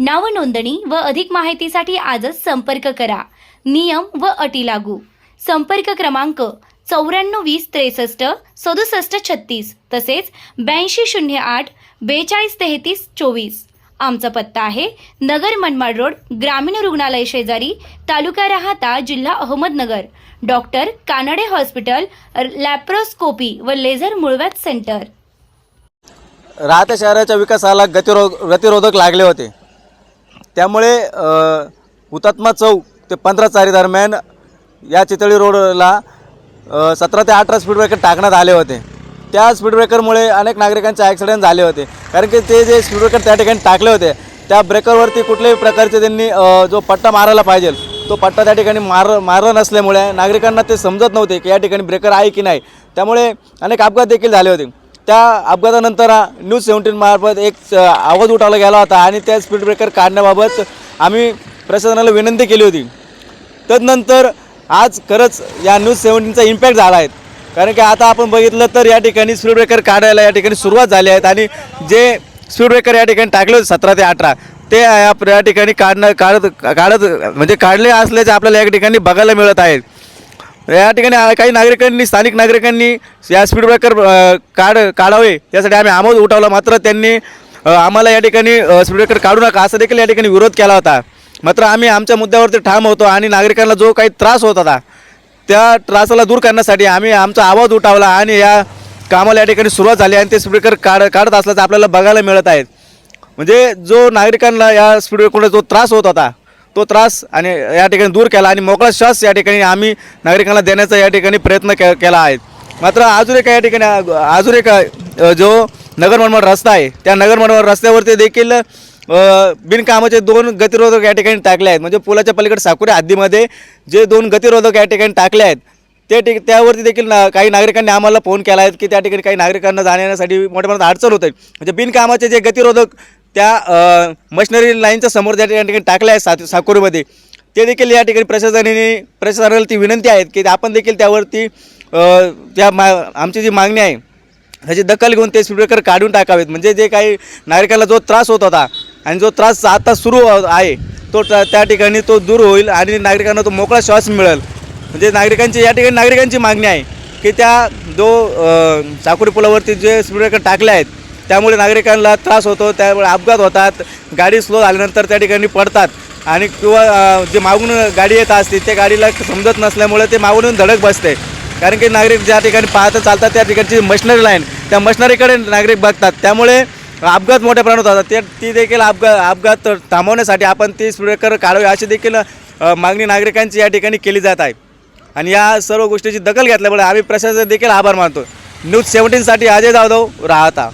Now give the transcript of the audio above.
नावनोंदणी व अधिक माहितीसाठी आजच संपर्क करा. नियम व अटी लागू. संपर्क क्रमांक चौऱ्याण्णव वीस त्रेसष्ट सदुसष्ट छत्तीस तसेच ब्याऐंशी शून्य आठ बेचाळीस तेहतीस चोवीस. आमचा पत्ता आहे नगर मनमाड रोड ग्रामीण रुग्णालय शेजारी तालुका राहता जिल्हा Ahmednagar. Doctor Kanade hospital laparoscopy व लेझर मुळव्यात सेंटर. राहत्या शहराच्या विकासाला गतिरो गतिरोधक लागले होते. त्यामुळे हुतात्मा चौक ते पंधरा चारी दरम्यान या चितळी रोडला सतरा ते अठरा स्पीड ब्रेकर टाकण्यात आले होते. त्या स्पीड ब्रेकरमुळे अनेक नागरिकांचे ॲक्सिडेंट झाले होते. कारण की ते जे स्पीड ब्रेकर त्या ठिकाणी टाकले होते त्या ब्रेकरवरती कुठल्याही प्रकारचे त्यांनी जो पट्टा मारायला पाहिजे तो पट्टा त्या ठिकाणी मार मारला नसल्यामुळे नागरिकांना ते समजत नव्हते की या ठिकाणी ब्रेकर आहे की नाही. त्यामुळे अनेक अपघात देखील झाले होते. त्या अपघातानंतर न्यूज सेव्हन्टीनमार्फत एक आवाज उठवला गेला होता आणि त्या स्पीड ब्रेकर काढण्याबाबत आम्ही प्रशासनाला विनंती केली होती. तदनंतर आज खरंच या न्यूज सेव्हन्टीनचा इम्पॅक्ट झाला आहे. कारण की आता आपण बघितलं तर या ठिकाणी स्पीड ब्रेकर काढायला या ठिकाणी सुरुवात झाली आहेत आणि जे स्पीड ब्रेकर या ठिकाणी टाकले होते सतरा ते अठरा ते या ठिकाणी काढणं काढत काढत म्हणजे काढले असल्याचे आपल्याला या ठिकाणी बघायला मिळत आहेत या ठिकाणी काही नागरिकांनी स्थानिक नागरिकांनी या स्पीड ब्रेकर काढ काढावे. यासाठी आम्ही आमोद उठवला. मात्र त्यांनी आम्हाला या ठिकाणी स्पीड ब्रेकर काढू नका. असं देखील या ठिकाणी विरोध केला होता. मात्र आम्ही आमच्या मुद्द्यावरती ठाम होतो आणि नागरिकांना जो काही त्रास होत होता त्या त्रासाला दूर करण्यासाठी आम्ही आमचा आवाज उठावला आणि या कामाला या ठिकाणी सुरुवात झाली आणि ते स्पीड ब्रेकर काढ काढत असल्याचं आपल्याला बघायला मिळत आहेत म्हणजे जो नागरिकांना या स्पीड ब्रेकमुळे जो त्रास होत होता तो त्रास आणि या ठिकाणी दूर केला आणि मोकळा श्वास या ठिकाणी आम्ही नागरिकांना देण्याचा या ठिकाणी प्रयत्न के केला आहे. मात्र अजून एक या ठिकाणी अजून एक जो नगरमनमाड रस्ता आहे त्या नगरमनमाड रस्त्यावरती देखील बिनकामाचे दोन गतिरोधक या ठिकाणी टाकले आहेत. म्हणजे पुलाच्या पलीकडे साकुरे हद्दीमध्ये जे दोन गतिरोधक या ठिकाणी टाकले आहेत ते ठिक त्यावरती देखील ना काही नागरिकांनी आम्हाला फोन केला आहे की त्या ठिकाणी काही नागरिकांना जाण्यासाठी मोठ्या प्रमाणात अडचण होत आहे. म्हणजे बिनकामाचे जे गतिरोधक त्या मशिनरी लाईनच्या समोर त्या ठिकाणी टाकल्या आहेत सा साकोरीमध्ये. ते देखील या ठिकाणी प्रशासनाने प्रशासनाला ती विनंती आहेत की आपण देखील त्यावरती त्या मा आमची जी मागणी आहे ह्याची दखल घेऊन ते स्पीड काढून टाकावेत. म्हणजे जे काही नागरिकांना जो त्रास होत होता आणि जो त्रास आता सुरू आहे तो त्या त्या ठिकाणी तो दूर होईल आणि नागरिकांना तो मोकळा श्वास मिळेल. म्हणजे नागरिकांची या ठिकाणी नागरिकांची मागणी आहे की त्या जो साकुरी पुलावरती जे स्पीड ब्रेकर टाकले आहेत त्यामुळे नागरिकांना त्रास होतो त्यामुळे अपघात होतात. गाडी स्लो झाल्यानंतर त्या ठिकाणी पडतात. आणि किंवा जे मागून गाडी येत असते त्या गाडीला समजत नसल्यामुळे ते मागून धडक बसते. कारण की नागरिक ज्या ठिकाणी पाहता चालतात त्या ठिकाणची मशिनरी लाईन त्या मशिनरीकडे नागरिक बघतात. त्यामुळे अपघात मोठ्या प्रमाणात होतात. ते ती देखील अपघात अपघात थांबवण्यासाठी आपण ती स्पीड ब्रेकर काढावे अशी देखील मागणी नागरिकांची या ठिकाणी केली जात आहे. आणि या सर्व गोष्टीची दखल घेतल्यामुळे आम्ही प्रशासन देखील आभार मानतो. न्यूज सेव्हन्टीनसाठी अजय जाधव राहता.